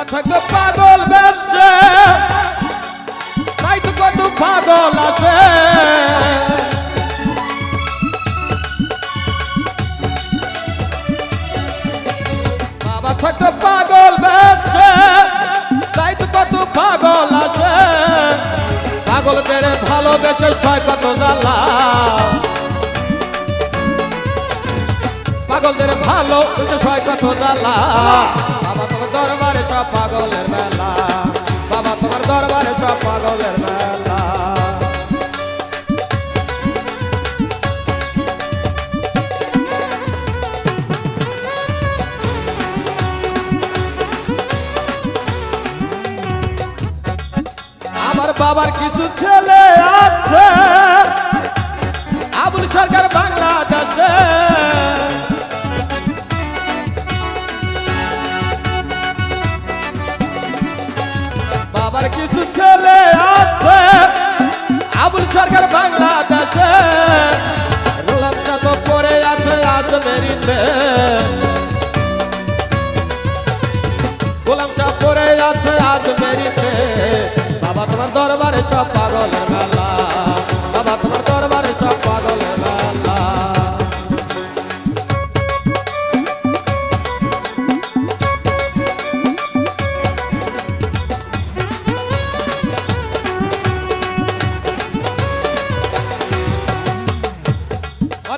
বাবা থাকতো পাগল বেশে। তাই তো কত পাগল আছে। বাবা থাকতো পাগল বেশে, তাই তো কত পাগল আছে। পাগলদের ভালোবেসে সয় কত জ্বালা পাগলদের ভালো সয় কত জ্বালা বাবা তোমার দরবারে সব পাগলের মেলা। বাবা, তোমার দরবারে সব পাগলের মেলা। আমার বাবার কিছু ছেলে আছে। আবুল সরকার বাংলাদেশে বাবার কিছু ছেলে আছে। আবুল সরকার বাংলাদেশে।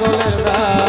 পাগলের মেলা